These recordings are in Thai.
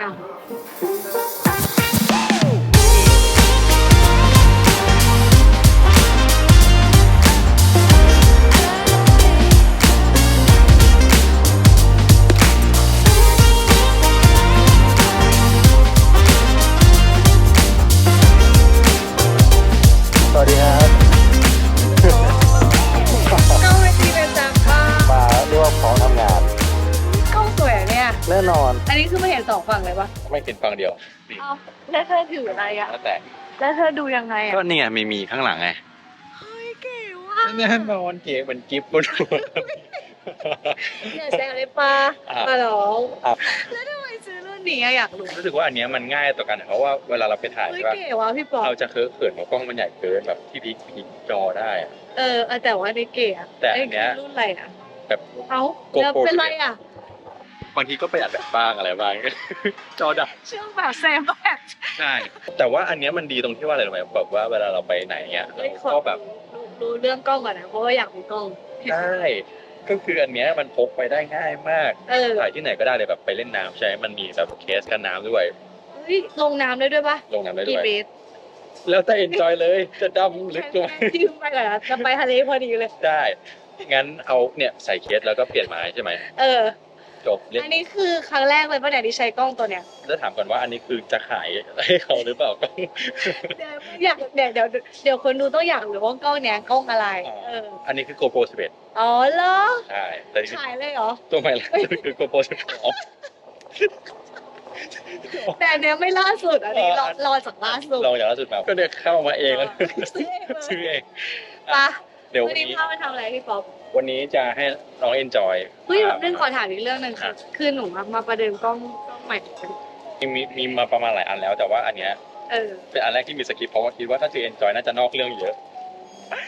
อ้ ฝั่งเลยปะไม่เห็นฝั่งเดียวเอ้าแล้วเธอถืออะไรอะแล้วแต่แล้วเธอดูยังไงอะก็นี่ไงมีมีข้างหลังไงเฮ้ยเก๋ว่ะแน่นอนเก๋เหมือนกิฟต์บนหัวเนี่ยแซงเลยปะอะมาหรออะแล้วทำไมซื้อรุ่นนี้อะอยากรู้รู้สึกว่าอันเนี้ยมันง่ายต่อกันเพราะว่าเวลาเราไปถ่ายเฮ้ยใช่ปะเก๋ว่ะพี่ป๊อปเราจะเคอะเขินเพราะกล้องมันใหญ่เกินแบบที่พลิกพลิกจอได้อะเออเอาแต่ว่านี่เก๋อะแต่อันเนี้ยคือรุ่นอะไรอะแบบเอ้าโกโปรแล้วเป็นไรอะ บางทีก็ประหยัดแบบบ้างอะไรบ้าง จอดับเชื่องแบบเซฟแบบใช่แต่ว่าอันเนี้ยมันดีตรงที่ว่าอะไรรู้ไหมแบบว่าเวลาเราไปไหนเงี้ยเราไม่ขอก็แบบรู้รู้เรื่องกล้องก่อนนะเพราะว่าอยากมีกล้องได้ก็คืออันเนี้ยมันพกไปได้ง่ายมากเออถ่ายที่ไหนก็ได้เลยแบบไปเล่นน้ำใช่ไหมมันมีแบบเคสกันน้ำด้วยเฮ้ยลงน้ำได้ด้วยปะลงน้ำได้กี่ด้วยเมตรแล้วแต่เอนจอยเลยจะดำลึกลงยืมไปก่อนนะจะไปทะเลพอดีเลยได้งั้นเอาเนี่ยใส่เคสแล้วก็เปลี่ยนไม้ใช่ไหมเออ จบเล่นอันนี้คือครั้งแรกเลยป่ะเนี่ยที่ใช้กล้องตัวเนี้ยแล้วถามก่อนว่าอันนี้คือจะขายให้เขาหรือเปล่าก็เดี๋ยวอยากเดี๋ยวเดี๋ยวเดี๋ยวคนดูต้องอยากรู้ว่ากล้องเนี้ยกล้องอะไรเอออันนี้คือ GoPro 11อ๋อเหรอใช่แต่นี่ขายเลยเหรอตัวใหม่ล่าสุดคือ GoPro 12แต่อันเนี้ยไม่ล่าสุดอันนี้รอรอจากล่าสุดลองอย่างล่าสุดมาก็เนี่ยเข้ามาเองแล้วซื้อเองเลยชื่อเองปะเดี๋ยววัวันนนี้นี้พามาทำอะไรพี่ป๊อป วันนี้จะให้น้อง enjoy เฮ้ยเรื่องขอถามอีกเรื่องหนึ่งคือคือหนูอะมาประเดิมกล้องกล้องใหม่มีมีมีมาประมาณหลายอันแล้วแต่ว่าอันเนี้ยเออเป็นอันแรกที่มีสคริปต์เพราะว่าคิดว่าถ้าจะ enjoy น่าจะนอกเรื่องเยอะ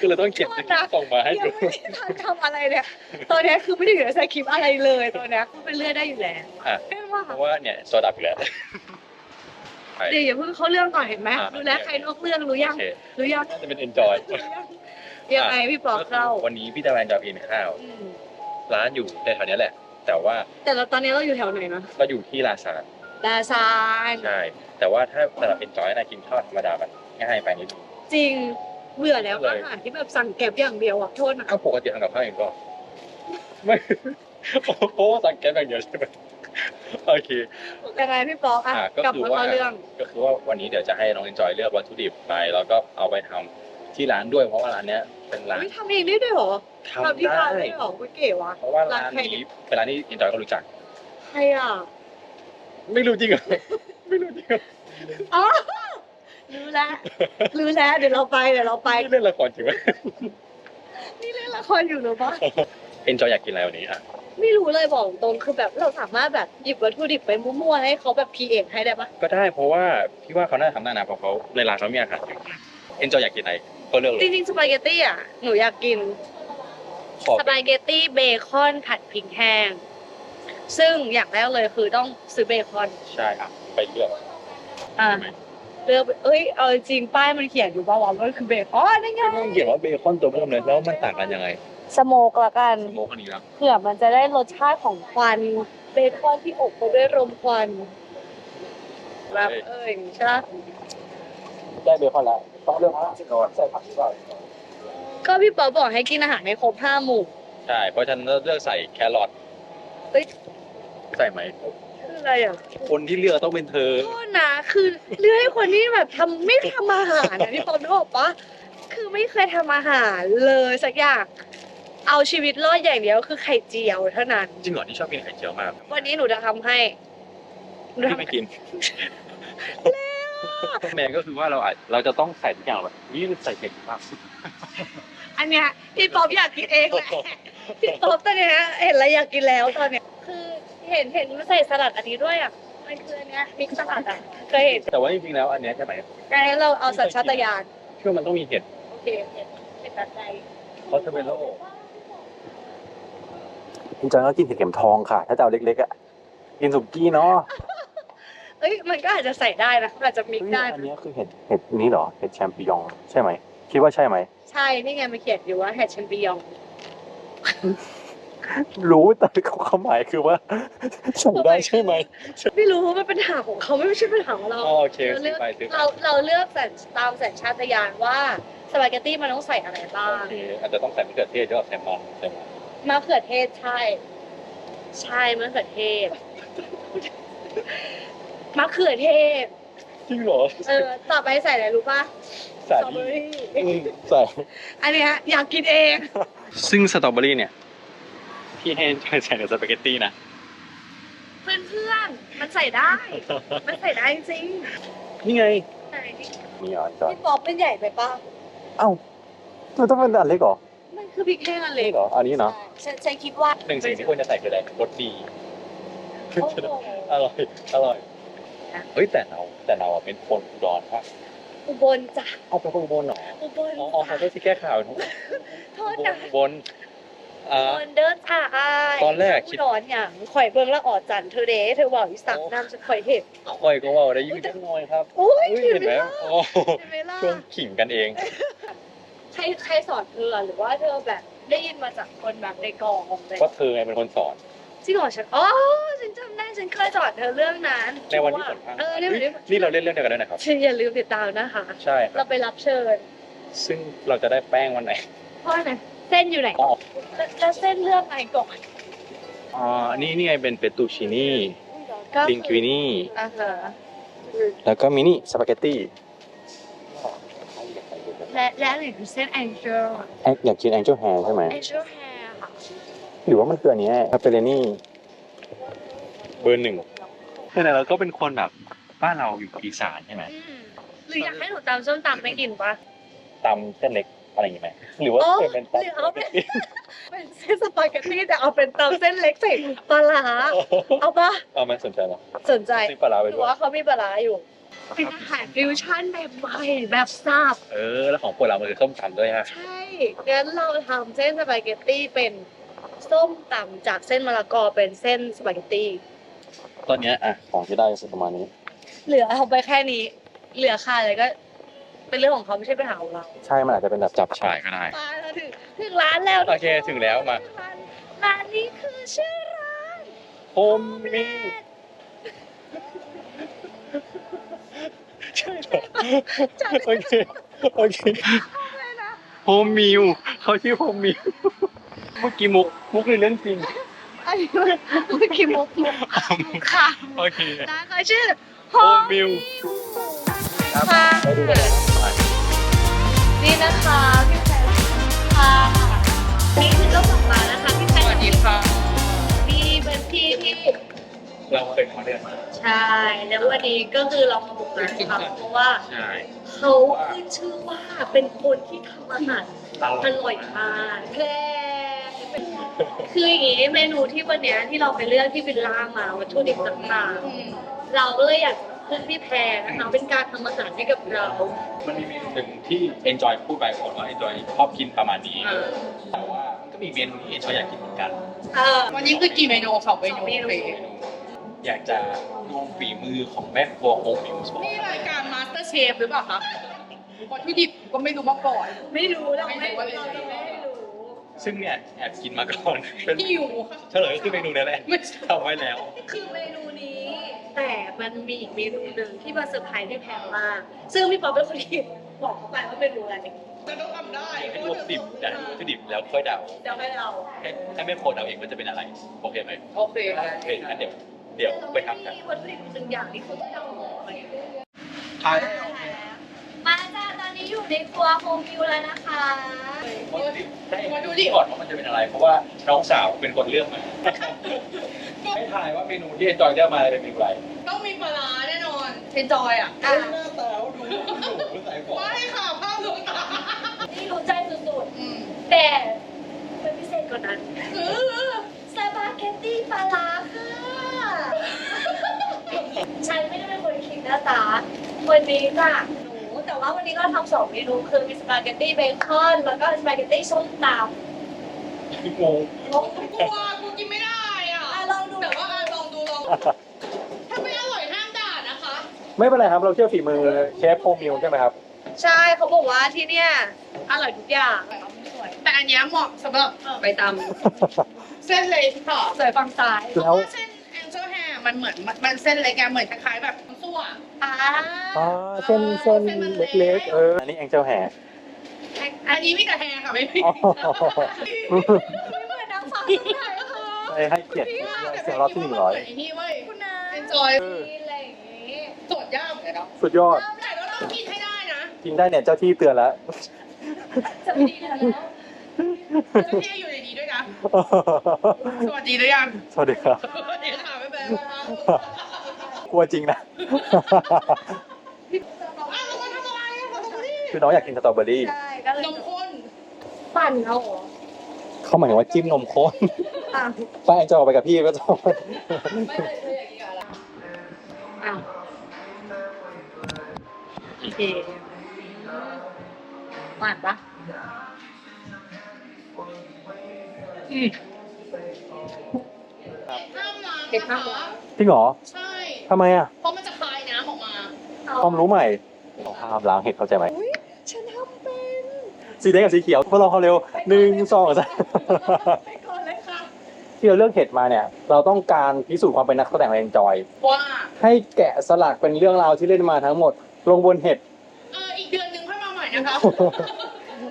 ก็เลยต้องเขียนสคริปต์ส่งมาให้ยังดูไม่ได้ทันทำอะไรเนี่ยตอนเนี้ยคือไม่ได้อยู่ในสคริปต์อะไรเลยตัวเนี้ยคือเป็นเลื่อยได้อยู่แล้วอะเห็นว่าเพราะว่าเนี่ยโซดับอีกแล้วเดี๋ยวอย่าเพิ่งเข้าเรื่องก่อนเห็นไหมอะรู้แล้วใครนอกเรื่องรู้โอยังเครู้ยังน่าจะเป็น enjoy ยั งไงพี่ป๊อกก็คือเล่าวันนี้พี่ตะวันจะกินข้าวอืมร้านอยู่แถวๆเนี้ยแหละ แต่ว่า แต่เราตอนนี้เราอยู่แถวไหนนะก็อยู่ที่ลาซานดาซานใช่ แต่ว่าถ้าสำหรับ enjoy นะกินข้าวธรรมดามันง่ายไปนิดนึงจริงเบื่อแล้วเลยอาหารที่แบบสั่งแก็บอย่างเดียวอะโทษนะอ้าวปกติทำกับข้าวเองก็ไม่เพราะว่าสั่งแก๊ปอย่างเดียวใช่ไหมโอเคยังไงพี่ป๊อกอะอะก็กลับคือมาว่าเข้าเรื่อง ก็คือว่าวันนี้เดี๋ยวจะให้น้อง enjoy เลือกวัตถุดิบไป แล้วก็เอาไปทำ ที่ร้านด้วยเพราะว่าร้านเนี้ยเป็นร้านไม่ทำเองได้ด้วยเหรอทำทำที่ได้ร้านได้เหรอไม่เก๋วะ เพราะว่าร้านร้านใครเนี่นี้ยเป็นร้านที่ enjoy ก็รู้จัก ใครอะ ไม่รู้จริงเหรอ ไม่รู้จริงเหรออ๋อ รู้แล้วรู้แล้วเดี๋ยวเราไปเดี๋ยวเราไป นี่เล่นละครจริงไหมนี่เล่นละครอยู่หรือเปล่า enjoy อยากกินอะไรวันนี้อะ ไม่รู้เลยบอกตรงคือแบบเราสามารถแบบหยิบวัตถุดิบไปมั่วๆให้เขาแบบพีเอให้ได้ปะก็ได้เพราะว่าพี่ว่าเขาน่าจะทำได้นะเพราะเขาในร้านเขามีอาหารอยู่ enjoy อยากกินอะไร ก็เลือกเลจยริงๆสปาเกตตี้อะหนูอยากกินขอสปาเกตตี้เบคอนผัดพริกแห้ง ซึ่งอย่างแรกเลยคือต้องซื้อเบคอนใช่อะไปเลือก อ่าใช่ไหมเลือกเอ้ยเอาจริงป้ายมันเขียนอยู่ป่าวว่ามันคือเบคอนนี่ไงไม่ต้องเขียนว่าเบคอนตัวเพิ่มเลยแล้วมันต่างกันยังไงสโมกละกันสโมกอันนี้แล้วเผื่อมันจะได้รสชาติของควันเบคอนที่อบไปด้วยลมควันแบบเอ้ยใช่ปะได้เบคอนแล้ว ต้องเลือกใส่ผักก่อนก็พี่ป๊อปบอกให้กินอาหารให้ครบห้าหมู่ใช่ เพราะฉะนั้นเลือกใส่แครอทเฮ้ยใส่ไหม คืออะไรอะคนที่เลือกต้องเป็นเธอ โทษนะคือเลือกให้คนที่แบบทำไม่ทำอาหารนะพี่ป๊อปนึกออกปะคือไม่เคยทำอาหารเลยสักอย่างเอาชีวิตรอดอย่างเดียวคือไข่เจียวเท่านั้น จริงเหรอที่ชอบกินไข่เจียวมากวันนี้หนูจะทำให้หนูพี่ทำ ไม่กิน แม่ก็คือว่าเราอาจเราจะต้องใส่ทุกอย่างแบบนี่ใส่เก่งมากอันเนี้ยพี่ป๊อปอยากกินเองแหละพี่ป๊อปตอนเนี้ยเห็นแล้วอยากกินแล้วตอนเนี้ยคือเห็นเห็นมันใส่สลัดอันนี้ด้วยอะมันคืออันเนี้ยมิกซ์สลัดอะเคยเห็นแต่ว่าจริงๆแล้วอันเนี้ยใช่ไหมงั้นเราเอาสัญชาตญาณเชื่อมันต้องมีเห็ดโอเคเห็นเห็นตัดใจเพราะเทเบโลจริงๆก็กินเห็ดเข็มทองค่ะ ถ้าจะเอาเล็กๆอะกินสุกี้เนาะ เอ้ยมันก็อาจจะใส่ได้นะอาจจะมิกซ์ได้อันนะนี้คือเห็ดเห็ดนี้เหรอเห็ดแชมปิญองใช่ไหมคิดว่าใช่ไหม ใช่นี่ไงมันเขียนอยู่ว่าเห็ดแชมปิญองรู้แต่ความหมายคือว่าสั่งได้ใช่ไหมไม่รู้ว่ามันเป็นปัญหาของเขาไม่ใช่ปัญหาของเรา อ๋อโอเคเราซื้เลืออกไปซื้อไปเราเราเลือกแต่ตามสัญชาตญาณว่าสปาเกตตี้มันต้องใส่อะไรบ้าง โอเคอาจจะต้องใส่มะเขือเทศด้วยใส่มันใส่มันมะเขือเทศใช่ ใช่มะเขือเทศ มะเขือเทศ จริงเหรอเออ ต่อไปใส่อะไรรู้ป่ะสใส่ตรอเบอรี่อืมใส่อันเนี้ยอยากกินเอง ซึ่งสตรอเบอรี่เนี่ย พี่ให้ใส่ในสปาเกตตี้นะ เพื่อนเพื่อนๆมันใส่ได้ มันใส่ได้จริงนี่ไงๆใส่ดินี่อะจอนพี่ป๊อปเป็นใหญ่ไปป่ะ เอ้ามันต้องเป็นอันเล็กเหรอมันคือพริกแห้งอันเล็กเหรออันนี้เนาะใช่ฉันฉันคิดว่าหนึ่งสิ่งที่ควรจะใส่คืออะไรรสดี โอ้โหอร่อย อร่อย เฮ้ยแต่เราแต่เราอะเป็นคนอุดรครับอุบลจ้ะเอาเป็นคนอุบลเหรออุบลอ๋ออ๋อขอโทษที่แก้ข่าวทุกโทษนะอุบลอ่าอุบลเดินถ่าอายตอนแรกคิดร้อนอย่างข่อยเบิ่งแล้วออดจันเธอเด้เธอบอกอีสักโอ้น้ำจะข่อยเห็นคอยก็ว่าได้ยินจังน้อยครับโอ้ยเฮ้ยเห็เห็นนไหไหมมล่ะโอ้โหเห็นไหมล่ะช่วงขิงกันเอง ใครใครสอนเธอหรือว่าเธอแบบได้ยินมาจากคนแบบในกองเลยก็เธอไงเป็นคนสอน จริงเหรอฉันอ๋อฉันจำได้ฉันเคยสอนเธอเรื่องนั้นในวันที่ฝนพรางเออในวันที่นี่เราเล่นเรื่องเดียวกันด้วยนะครับฉันอย่าลืมติดตามนะคะใช่ครัเราบไปรับเชิญ ซึ่งเราจะได้แป้งวันไหนเพราะอะไรเส้นอยู่ไหนอ๋อแล้วแล้วเส้นเลือกไหนก่อนอ่านี่นี่ไงเป็นเฟตตูชินี่ก็ลิงกิวินี่อ่าฮะแล้วก็มินิสปาเกตตี้และและอันไหนคือเส้นแองเจิลแองอยากกินแองเจิลแฮร์ใช่ไหมแองเจิลแฮร์ค่ะ หรือว่ามันคืออันนี้คาเปเรนี่เบอร์หนึ่งแต่เราก็เป็นคนแบบบ้านเราอยู่อีสานใช่ไหมอืมหรืออยากให้หนูตำส้มตำไม่กินปะตำเส้นเล็กอะไรอย่างงี้ไหมหรือว่าอ๋อเคยเป็นหรือเอาเป็นเป็นเส้นสปาเกตตี้แต่เอาเป็นตำเส้นเล็กใส่ปลาร้าเอาปะเอามันสนใจเหรอสนใจซื้อปลาร้าไปหรืด้อวยว่าเขามีปลาร้าอยู่เป็นอาหารฟิวชั่นแบบใหม่แบบสับเออ แล้วของพวกเรามันคือส้มตำด้วยฮะใช่งั้นเราทำเส้นสปาเกตตี้เป็น ส้มตำจากเส้นมะละกอเป็นเส้นสปาเกตตี้ตอนเนี้ยอะของที่ได้ประมาณนี้ เหลือเอาไปแค่นี้ เหลือค่าอะไรก็ เป็นเรื่องของเขาไม่ใช่ปัญหาของเราใช่ มันอาจจะเป็นแบบจับฉ่ายก็ได้ มาแล้วถึงถึงร้านแล้วโอเคถึงแล้วมา ร้านร้านนี้คือชื่อร้าน โฮมมีใช่เหรอโอเคโอเคโฮมมิวเขาชื่อโฮมมิว เมื่อกี้มุกมุกในเรื่องจริง อันนี้เมื่อกี้มุกมุกค่ะโอเคร้านเขาชื่อโฮโฮมมมิวค่ะไปดูกันเลยนี่นะคะพี่แพรค่ะนี่คือเจ้าของร้านนะคะพี่แพรสวัสดีค่ะนี่เป็นพี่ที่เราเคยมาเรียนมาใช่แล้ววันนี้ก็คือเรามาบุกร้านเขาเพราะว่าใช่เขาขึ้นชื่อว่าเป็นคนที่ทำอาหารออร่อยมากแพร คืออย่างงี้เมนูที่วันเนี้ยที่เราไปเลือกที่วิลล่ามาวัตถุดิบต่างๆเราก็เลยอยากขึ้นพี่แพรนะคะเป็นการทำอาหารให้กับเรา มันมีเมนูหนึ่งที่ enjoy พูดไปคนว่า enjoy ชอบกินประมาณนี้เออแต่ว่ามันก็มีเมนูที่ enjoy อยากกินเหมือนกันเออ วันนี้คือกี่เมนูสองเมนูสองเมนูโอเคเมนูอยากจะดูฝีมือของแม่ครัวโฮมมิวส์นี่รายการมาสเตอร์เชฟหรือเปล่าคะวัตถุดิบก็ไม่รู้มาก่อน ไม่รู้เราไม่ไม่รู้ว่าเลยเราจะไม่ให้รู้ ซึ่งเนี่ยแอบกินมาก่อนเป็นหิวค่ะเฉลยก็คือเมนูนี้แหละไม่ใช่ทำไว้แล้ว คือเมนูนี้ แต่มันมีอีกเมนูหนึ่งที่มาเซอร์ไพรส์พี่แพรมาก ซึ่งพี่ป๊อปเป็นคนที่บอกเขาไปว่าเมนูอะไรจะต้องทำได้ให้รวบดิบแต่วัตถุดิบแล้วค่อยเดาเดี๋ยวให้เราให้ให้แม่ครัวเดาเองว่าจะเป็นอะไรโอเคไหมโอเคโอเคงั้นเดี๋ยวเดี๋ยวไปทำกันมีวัตถุดิบหนึ่งอย่างที่เขาต้องเอาไปใช่มาจ้าต อนนี้อยู่ในครัวโฮมวิวแล้วนะคะวัตถุดิบให้ดูดิก่อนว่ามันจะเป็นอะไร เพราะว่าน้องสาวเป็นคนเลือกมา ให้ทายว่าเมนูที่จอยเลือกมาเป็นเมนูอะไรต้องมีปลาร้าแน่นอนเอนจอยอะอะหน้าตาดูดูใส่ของไม่ค่ะภาพลวงตานี่รู้ใจสุดอืมๆ แต่เป็นพิเศษกว่านั้นคือสปาเกตตี้ปลาร้าค่ะฉันไม่ได้เป็นคนคิดหน้าตาวันนี้จ้ะหนูแต่ ว่าวันนี้ก็ทำสองเมนูคือมีสปาเกตตี้เบคอนแล้วก็สปาเกตตี้ส้มตำงงงงกลัวกูกินไม่ได้อะอะลองดู แต่ว่าอะลองดูลองถ้าไม่อร่อยห้ามด่านะคะ ไม่เป็นไรครับ เราเชื่อฝีมือเชฟโฮมมิวใช่ไหมครับ ใช่เขาบอกว่าที่เนี่ยอร่อยทุกอย่าง แต่อันเนี้ยเหมาะสำหรับไปตำเส้นเลยค่ะสวยฝั่งซ้ายเพราะว่าเส้น มันเหมือนมันเส้นอะไรแกเหมือนคล้ายๆแบบซั่วอ่าอ่าเส้นเส้นเล็กๆเอออันนี้แองเจิลแฮร์อันนี้มีแต่แฮร์ค่ะไม่มีอ๋อ ไม่เหมือนนางฟ้าที่ไหนคะให้ให้เกียรติเสียงรอบที่หนึ่งร้อยไอ้นี่เว้ยคุณนาเอนจอยมีอะไรอย่างงี้โจทย์ยากเหมือนกันเนาะสุดยอด แต่เราต้องกินให้ได้นะกินได้เนี่ยเจ้าที่เตือนแล้ว จะดีแล้วเจ้าที่อยู่ในนี้ด้วยนะสวัสดีหรือยัง สวัสดีครับ กลัวจริงนะอ้าวเรามาทำอะไรอะเราทำอะไรคือน้องอยากกินสตรอเบอรี่ใช่ก็เลยนมข้นปั่นเอาเหรอเขาหมายถึงว่าจิ้มนมข้นอะป้าแองเจิลเอาไปกับพี่ก็จะไม่เคยเคยอย่างนี้กันละอะโอเคหวานปะอืม ห้ามล้างเก็บนะห้ามคะล้างจริงเหรอใช่ทำไมอะเพราะมันจะคายน้ำออกมาความรู้ใหม่ห้ามล้างเห็ดเข้าใจไหมฉันทำเป็นสีแดงกับสีเขียวพวกเราเขาเร็วหนึ่งสองสามไปก่อนเลยค่ะที่เราเลือกเห็ดมาเนี่ย เราต้องการพิสูจน์ความเป็นนักแสดงของเอนจอยว่าให้แกะสลักเป็นเรื่องราวที่เล่นมาทั้งหมด ลงบนเห็ดเอออีกเดือนหนึ่งค่อยมาใหม่นะคะ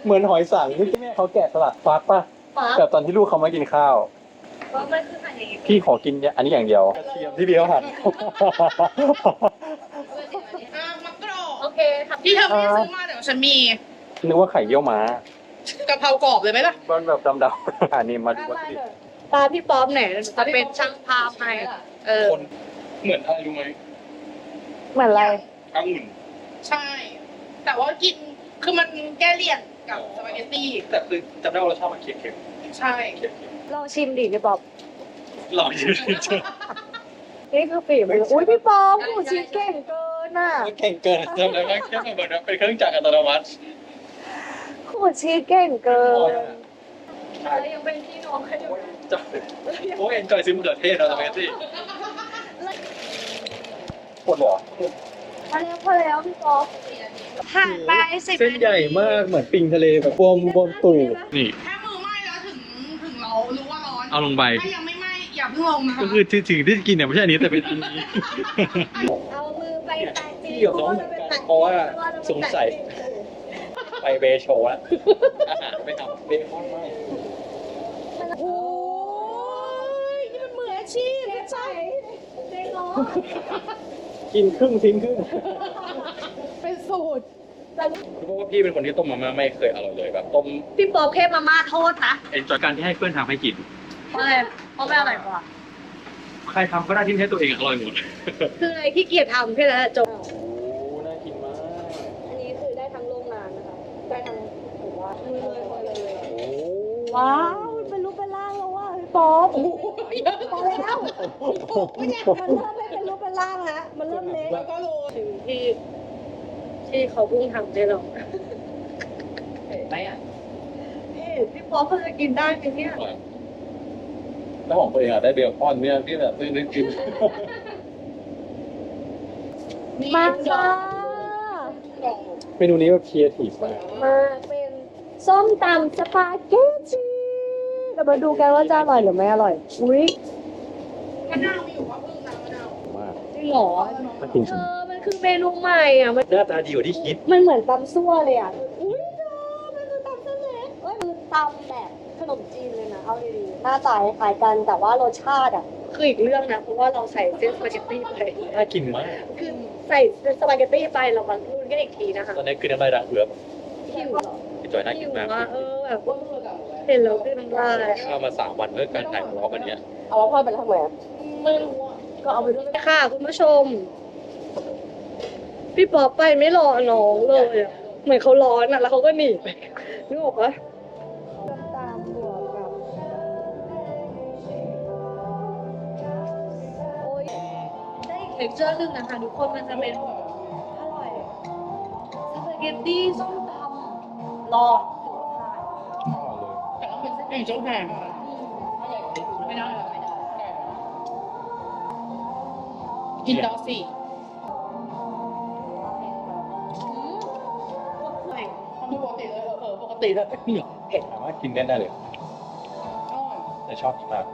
เหมือนหอยสังที่แม่เขาแกะสลักฟักป่ะฟ้าแบบตอนที่ลูกเขามากินข้าว พี่ขอกินอันนี้อย่างเดียวกระเทียมที่พี่เขาหั่นอะมักกรอโอบเคทำที่เธอไม่ได้ซื้อมาเดี๋ยวฉันมีนึกว่าไข่เยี่ยวม้ากะเพรากรอบเลยไหมล่ะมันแบบดำๆอันนี้มาดูวัตถุดิบตาพี่ป๊อปเนี่ยจะเป็นช่างภาพให้เออคนเหมือนอะไรรู้ไหมเหมือนอะไรองุ่นใช่ แต่ว่ากินคือมันแก้เลี่ยนกับสปาเกตตี้แต่คือจำได้ว่ารสชาติมันเค็ม ใช่ๆเค็มลองชิมดิพี่ป๊อปๆลองชิมเจอนี่คือฝีมืออุ้ยพี่ป๊อปหูชิมเก่งเกินอะเก่งเกินจำได้ไหมแค่เหมือนเป็นเครื่องจักรอัตโนมัติหูชิมเก่งเกินใช่แล้วยังเป็นพี่น้องกันอยู่จับโอ้ยเอ็นจอยซื้อมะเขือเทศเราสปาเกตตี้ปวดหัวพอแล้วพอแล้วพี่ป๊อปผ่านไปสิบเส้นใหญ่มากเหมือนปิงทะเลแบบบวมบวมตุยนี่ เอาลงไป ถ้ายังไม่ไหม้อย่าเพิ่งลงนะคะก็คือที่สิ่งที่กินเนี่ยไม่ใช่อันนี้แต่เป็นอันนี้ เอามือไปแตะพี่กับน้องเหมือนกันเพราะว่าสงสัย ไปเบโชว์แล้วอาหารไม่ทำเบคอนไม่โอ้ยนี่มันมืออาชีพไม่ใช่เจ๊งเหรอกินครึ่งทิ้งครึ่งเป็นสูตรเพราะว่าพี่เป็นคนที่ต้มมาม่าไม่เคยอร่อยเลยแบบต้มพี่ป๊อปแค่มาม่าโทษนะ เอ็นจอยการที่ให้เพื่อนทำให้กิน เพราะอะไรเพราะไม่อร่อยกว่า ใครทำก็ได้ที่ให้ตัวเองอร่อยหมดคืออะไรขี้เกียจทำแค่นั้นแหละจบ โอ้น่ากินมากอันนี้คือได้ทั้งโรงงานนะคะ ได้ทั้งถือว่ามือเลยคนเลยโอ้ว้าวมันเป็นรูปเป็นร่างแล้วว่ะพี่ป๊อปพอแล้วมันเริ่มไม่เป็นรูปเป็นร่างแล้วมันเริ่มเล็กแล้วก็โรยถึงที่ที่เขาเพิ่งทำได้หรอกเห็นไหมอะนี่พี่ป๊อปเพิ่งจะกินได้ไหมเนี่ย แล้วของตัวเองอะได้เบลคอนเนี่ยที่แบบซื้อได้กินมาจ้าเมนูนี้แบบครีเอทีฟมากมาเป็นส้มตำสปาเกตตีเรามาดูกันว่าจะอร่อยหรือไม่อร่อย อุ้ยมะนาวมีอยู่ว่าเพิ่งน้ำมะนาวมากจริงเหรอน่ากินเธจริงอมันคือเมนูใหม่อะมันหน้าตาดีกว่าที่คิด มันเหมือนตำซั่วเลยอะอุ้ยเธอมันคือตำเส้นเล็กเอ้ยคือตำแบบ ขนมจีนเลยนะเอาดีๆหน้าตาคล้ายกันแต่ว่ารสชาติอะคืออีกเรื่องนะเพราะว่าเราใส่เส้นสปาเกตตี้ไปน่ากินมากคือใส่เส้นสปาเกตตี้ไปเรามาลุ้นกันอีกทีนะคะตอนนี้คือน้ำลายดังเอือบหิวเหรอพี่จอยน่ากิหินวมากว่าเออแบบว่าเห็นแล้วคือน้ำลายข้าวมาสามวันเพื่อการถ่ายบล็อกอันเนี้ยเอาพ่อไปทำไงไม่รู้อะก็เอาไปด้วยค่ะคุณผู้ชม พี่ป๊อปไปไม่รอน้องเลยอะเหมือนเขาร้อนอะแล้วเขาก็หนีไปนึกออกปะ ท็กเจอร์หนึ่งนะคะทุกคนมันจะเป็นอร่อยสปาเกตตี้ส้มตำรอดถือว่าผ่านแต่ต้องเป็นเส้นเองเจ้าแพงไม่ได้ไม่ได้กินดอสิปกติเลยเออปกติเลยเผ็ดถามว่ากินได้ได้เลย อร่อยแต่ชอบมาก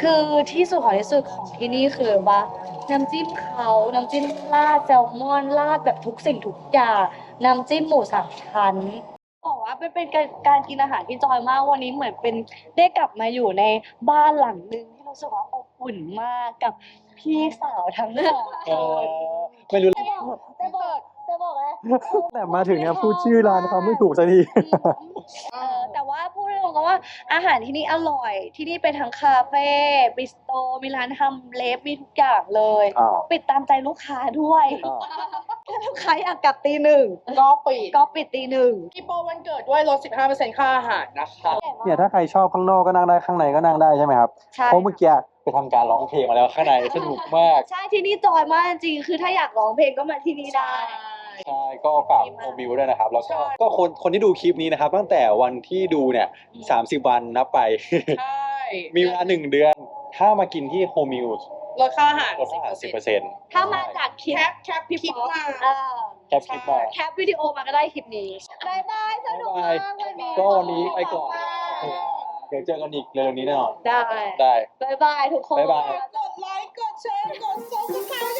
คือที่สุดของที่สุดของที่นี่คือว่าน้ำจิ้มเขาน้ำจิ้มราดแซลมอนราดแบบทุกสิ่งทุกอย่างน้ำจิ้มหมูสามชั้นบอกว่าเป็นเป็นการการกินอาหารที่จอยมากวันนี้เหมือนเป็นได้กลับมาอยู่ในบ้านหลังหนึ่งที่รู้สึกว่าอบอุ่นมากกับพี่สาวทั้งสองเอคนอไม่รู้แต่บอกแต่บอกแต่บอกเลยแต่มาถึงเนี่ยพูดชื่อร้านเขาไม่ถูกสักที เออ แต่ว่าพูดตรงๆว่าอาหารที่นี่อร่อย ที่นี่เป็นทั้งคาเฟ่บิสโตรมีร้านทำเล็บมีทุกอย่างเลย อ้าว ปิดตามใจลูกค้าด้วยอ้าว ถ้าลูกค้าอยากกลับตีหนึ่งก็ปิดก็ปิดตีหนึ่งมีโปรวันเกิดด้วยลด 15%ค่าอาหารนะคะ เนี่ยถ้าใครชอบข้างนอกก็นั่งได้ข้างในก็นั่งได้ใช่ไหมครับใช่ เพราะเมื่อกี้ไปทำการร้องเพลงมาแล้วข้างในสนุกมาก ใช่ที่นี่จอยมากจริงๆคือถ้าอยากร้องเพลงก็มาที่นี่ได้ ใช่ ก็ฝากโมบิวด้วยนะครับ แล้วก็ก็คนคนที่ดูคลิปนี้นะครับ ตั้งแต่วันที่ดูเนี่ยอืมสามสิบวันนับไป ใช่มีเวลาหนึ่งเดือน ถ้ามากินที่โฮมิวลดค่าอาหารลดค่าอาหารสิบเปอร์เซ็นต์ถ้ามาจากคลิปแคปแคปพี่ป๊อปมาเออแคปคลิปมาแคปวิดีโอมาก็ได้คลิปนี้บายบายสนุกมากวันนี้ก็วันนี้ไปก่อนเดี๋ยวเจอกันอีกเร็วๆนี้แน่นอนได้ได้บายบายทุกคนบ๊ายบายกดไลค์กดแชร์กดซับสไครต์